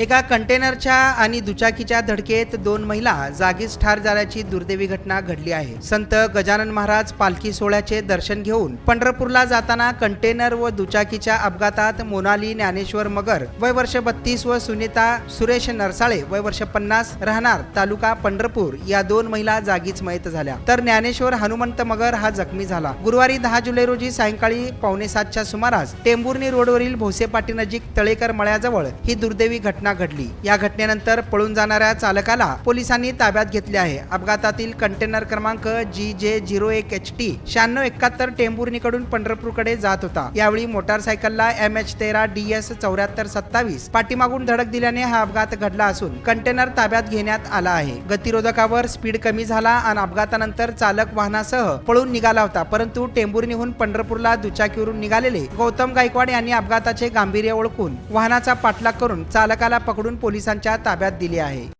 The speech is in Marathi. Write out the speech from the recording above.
एका कंटेनरच्या आणि दुचाकीच्या धडकेत दोन महिला जागीच ठार झाल्याची दुर्दैवी घटना घडली आहे. संत गजानन महाराज पालखी सोहळ्याचे दर्शन घेऊन पंढरपूरला जाताना कंटेनर व दुचाकीच्या अपघातात मोनाली ज्ञानेश्वर मगर वय वर्ष बत्तीस व सुनीता सुरेश नरसाळे वय वर्ष पन्नास राहणार तालुका पंढरपूर या दोन महिला जागीच मयत झाल्या. तर ज्ञानेश्वर हनुमंत मगर हा जखमी झाला. गुरुवारी दहा जुलै रोजी सायंकाळी पावणे सातच्या सुमारास टेंभुर्णी रोडवरील भोसे पाटी नजीक तळेकर मळ्याजवळ ही दुर्दैवी घटना घडली. या घटनेनंतर पळून जाणाऱ्या चालकाला पोलिसांनी ताब्यात घेतले आहे. अपघातातील कंटेनर क्रमांक जी जे झिरो एक एच टी शहाण्णव एकाहत्तर टेंभुर्णीकडून पंढरपूरकडे जात होता. यावेळी मोटारसायकलला एम एच तेरा डी एस चौऱ्याहत्तर सत्तावीस पाठीमागून धडक दिल्याने हा अपघात घडला असून कंटेनर ताब्यात घेण्यात आला आहे. गतिरोधकावर स्पीड कमी झाला आणि अपघातानंतर चालक वाहनासह पळून निघाला होता. परंतु टेंभुर्णीहून पंढरपूरला दुचाकीवरून निघालेले गौतम गायकवाड यांनी अपघाताचे गांभीर्य ओळखून वाहनाचा पाठलाग करून चालकाला पकडून पोलिसांच्या ताब्यात दिले आहे.